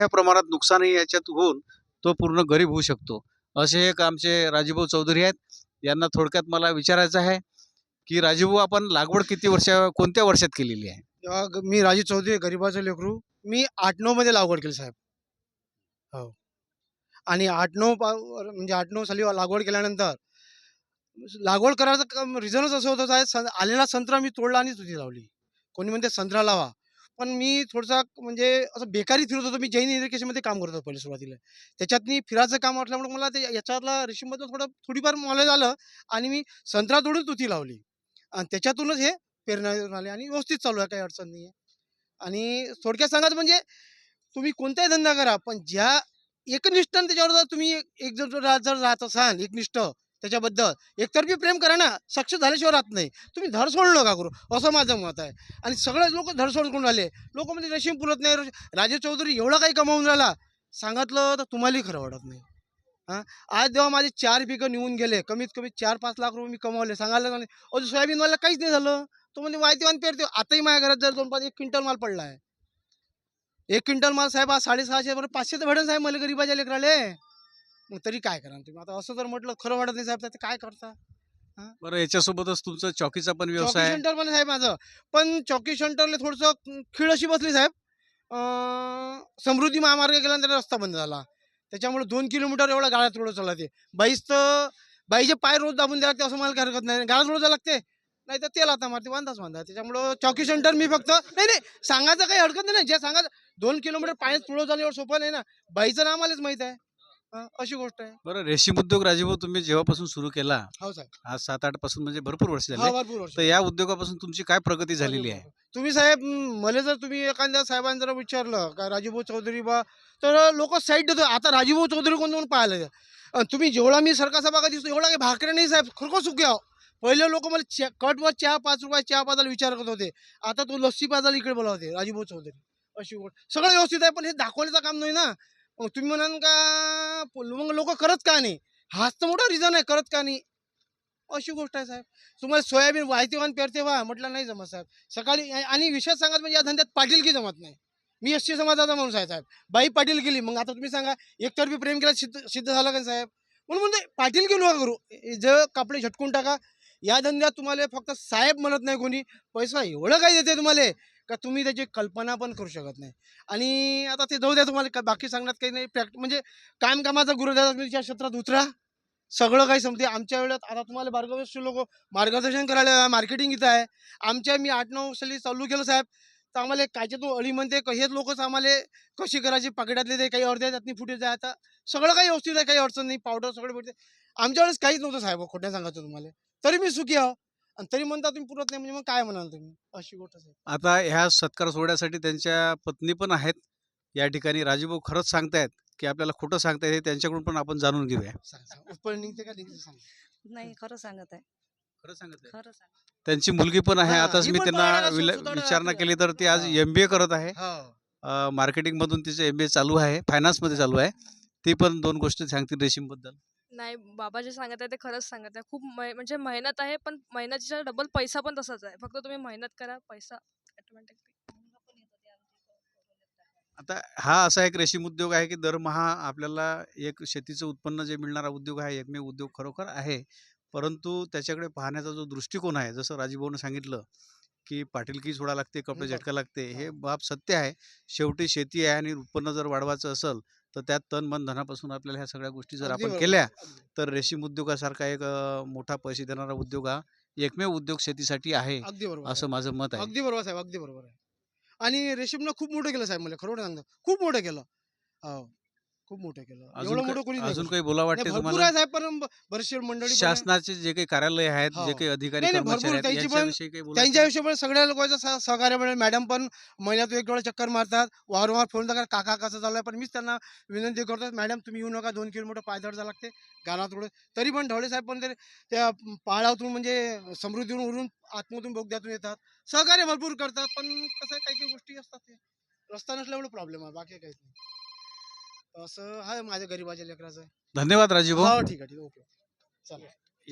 मोठ्या प्रमाणात नुकसानही याच्यात होऊन तो पूर्ण गरीब होऊ शकतो. असे एक आमचे राजीभाऊ चौधरी आहेत. यांना थोडक्यात मला विचारायचं आहे की राजीभाऊ आपण लागवड किती वर्ष कोणत्या वर्षात केलेली आहे? तेव्हा मी राजू चौधरी गरीबाचं लेकरू. मी आठ नऊ मध्ये लागवड केली साहेब. हो. आणि आठ नऊ म्हणजे आठ नऊ साली लागवड केल्यानंतर लागवड करायचं रिझनच असं होतं साहेब सं- आलेला संत्रा मी तोडला आणि तुझी लावली. कोणी म्हणते संत्रा लावा. पण मी थोडासा म्हणजे असं बेकारी फिरत होतो. मी जैन इरिगेशनमध्ये काम करत होतो पहिले सुरुवातीला. त्याच्यात मी फिरायचं काम वाटल्यामुळे मला ते याच्यातला रेशीमबद्दल थोडं थोडीफार नॉलेज आलं आणि मी संत्रा तोडून तुती लावली. आणि त्याच्यातूनच हे पेरण्यातून आले आणि व्यवस्थित चालू आहे काही अडचण नाही आहे आणि थोडक्यात सांगायचं म्हणजे तुम्ही कोणताही धंदा करा पण ज्या एकनिष्ठ त्याच्यावर जर तुम्ही एक- जर जर राहत असाल एकनिष्ठ त्याच्याबद्दल. एकतर्फी प्रेम करा ना सक्सेस झाल्याशिवाय राहत नाही. तुम्ही धड सोडू नका करू. असं माझं मत आहे. आणि सगळेच लोक धडसोड करून राहिले. लोक म्हणजे रेशीम पुरत नाही. राजे चौधरी एवढा काही कमावून राहिला. सांगितलं तर तुम्हालाही खरं वाटत नाही. हां? आज जेव्हा माझे चार पिकं निघून गेले कमीत कमी चार पाच लाख रुपये मी कमावले. सांगायला नाही अजून सोयाबीनवाला काहीच नाही झालं. तो म्हणजे वायतीवान पेरते आताही माझ्या घरात जर दोन पाच एक क्विंटल माल पडला आहे. एक क्विंटल माल साहेब आज साडेसहाशे बरोबर पाचशे तर भेटेल साहेब मला गरीबाच्या लेकराले. मग तरी काय करा तुम्ही? आता असं जर म्हटलं खरं वाटत नाही साहेब तर ते काय करता? बरं याच्यासोबतच तुमचा चौकीचा पण चौकी व्यवसाय सेंटर पण आहे साहेब माझं. पण चौकी सेंटरला थोडंसं खीळ अशी बसली साहेब. समृद्धी महामार्ग गेल्यानंतर रस्ता बंद झाला. त्याच्यामुळे दोन किलोमीटर एवढा गाड्यात रोड चालला ते. बाईस तर बाईचे पाय रोज दाबून द्यावं लागते असं मला काय हरकत नाही. गाड्यात रोज लागते. नाही तर तेल आता मारते बांधाच बांधा त्याच्यामुळं चौकी सेंटर मी फक्त नाही नाही सांगायचं काही हरकत नाही जे सांगायचं दोन किलोमीटर पाय तुळं जाणं एवढं सोपं नाही ना. बाईचं नाव आलेच माहीत आहे. अशी गोष्ट आहे. बरं रेशीम उद्योग राजूभाऊ तुम्ही जेव्हापासून सुरू केला हो साहेब. आज सात आठपासून म्हणजे भरपूर वर्ष हा झाले भरपूर वर्ष तर या उद्योगापासून तुमची काय प्रगती झालेली आहे? तुम्ही साहेब म, मला जर तुम्ही एखाद्या साहेबांनी जर विचारलं का राजूभाऊ चौधरी बा तर लोक साईड देतो. आता राजूभाऊ चौधरी कोण पाहायला द्या. अन तुम्ही जेवढा मी सरकार सभा का दिसतो एवढा काही भाकरे नाही साहेब खरोखर सुखी आहो. पहिले लोक मला च्या कटवर चहा पाच रुपये चहा पाजायला विचार करत होते. आता तो लस्सी पाजायला इकडे बोलावते राजूभाऊ चौधरी. अशी गोष्ट. सगळं व्यवस्थित आहे पण हे दाखवण्याचं काम नाही ना. मग तुम्ही म्हणाल का प- मग लोक करत का नाही? हाच तर मोठा रिझन आहे करत का नाही? अशी गोष्ट आहे साहेब. तुम्हाला सोयाबीन वाहतीवान पेरते व्हा म्हटलं नाही जमत साहेब. सकाळी आणि विषय सांगत म्हणजे या धंद्यात पाटील की जमत नाही? मी एस टी समाजाचा माणूस आहे साहेब. बाई पाटील केली मग आता तुम्ही सांगा एकतर्फी प्रेम केला सिद्ध सिद्ध झालं का साहेब? म्हणून म्हणजे पाटील की नका करू? ज जे कपडे झटकून टाका. या धंद्यात तुम्हाला फक्त साहेब म्हणत नाही कोणी. पैसा एवढं काही देते तुम्हाला? का तुम्ही त्याची कल्पना पण करू शकत नाही. आणि आता ते जाऊ द्या तुम्हाला का- बाकी सांगण्यात काही नाही. प्रॅक्ट म्हणजे काम कामाचा गुरुदाच्या क्षेत्रात उतरा. सगळं काही समजते आमच्या वेळात आता तुम्हाला मार्गदर्शन लोक मार्गदर्शन करायला मार्केटिंग इथं आहे. आमच्या मी आठ नऊ साली चालू केलं साहेब. तर आम्हाला कायच्या तो अळी म्हणते हेच लोकच आम्हाला कशी करायची पाकिटातले ते काही अर्ध्या त्यातनी फुटे जाय. आता सगळं काही व्यवस्थित आहे काही अडचण नाही. पावडर सगळं भेटते. आमच्या वेळेस काहीच नव्हतं साहेब खोट्या सांगायचं तुम्हाला. तरी मी सुखी आहो. आणि तरी म्हणता तुम्ही पुरत नाही म्हणजे मग काय म्हणाल तुम्ही? अशी गोष्ट आहे आता ह्या सत्कार सोहळ्यासाठी त्यांच्या पत्नी पण आहेत. या ठिकाणी राजूभाऊ खरंच सांगतायत की आपल्याला खोटं सांगतायत हे त्यांच्याकडून पण आपण जाणून घेऊया. सांग सांग. उत्पन्न निघते का निघते सांग? नाही खरं सांगत आहे. खरं सांगत खरं सांग त्यांची मुलगी पण आहे. हा, आताच ही मी पण त्यांना विला- विचारणा केली. तर ती आज हा. एम बी ए करत आहे. हो. मार्केटिंग मधून तिचं एम बी ए चालू आहे. फायनान्समध्ये चालू आहे. ती पण दोन गोष्टी सांगतील रेशीमबद्दल. नाही बाबा जे सांगत आहे ते खरंच सांगत आहे खूप मै- म्हणजे मेहनत आहे पण मेहनतीच्या डबल पैसा पण तसाच आहे. फक्त तुम्ही मेहनत करा पैसा आता हा असा एक रेशीम उद्योग आहे की दरमहा आपल्याला एक शेतीचं उत्पन्न जे मिळणारा उद्योग आहे एकमेव उद्योग खरोखर आहे. परंतु त्याच्याकडे पाहण्याचा जो दृष्टिकोन आहे जसं राजीभाऊनं सांगितलं की पाटीलकी सोडा लागते कपडे. झटका लागते हे हा. बाब सत्य आहे. शेवटी शेती आहे आणि उत्पन्न जर वाढवायचं असेल तर त्यात तन मन धनापासून आपल्याला ह्या सगळ्या गोष्टी जर आपण केल्या. तर रेशीम उद्योगासारखा एक मोठा पैसे देणारा उद्योग हा एकमेव उद्योग शेतीसाठी आहे अगदी बरोबर असं. माझं मत आहे. अगदी बरोबर साहेब. अगदी बरोबर आहे. आणि रेशीमनं खूप मोठं केलं साहेब मला खरं सांगतो. खूप मोठं केलं. हो खूप मोठं केलं. एवढं मोठं कोणी नाही अजून करू काही बोला शकत. वाटते नाही, भरपूर तुम्हाला? आहे साहेब पण ब- बरेचसे मंडळी पण आहे. शासनाचे जे काही कार्यालय आहेत जे हो. काही अधिकारी नाही, नाही, कर्मचारी भरपूर आहेत त्यांची पण- यांच्याविषयी काही बोलायचं त्यांच्या? हिशोबाने सगळ्या लोकांचं सह- सहकार्य मिळेल. मॅडम पण महिन्यात एक डोळा चक्कर मारतात. वारंवार फोन करतात काका कसं चालू आहे पण मीच त्यांना विनंती करतो मॅडम तुम्ही येऊ नका दोन किलोमीटर पायदळ जावं लागते गाणात थोडं तरी पण ढवळे साहेब पण ते त्या पहाडातून म्हणजे समृद्धीवरून उरून आतमधून बोगद्यातून येतात. सहकार्य भरपूर करतात पण कसं आहे काही काही गोष्टी असतात ते. रस्ता नसल्यामुळे प्रॉब्लेम आहे बाकी काहीच नाही. असं आहे माझ्या गरीबाच्या लेकराचं. धन्यवाद राजीव भाऊ हो ठीक आहे ठीक आहे. ओके. चालेल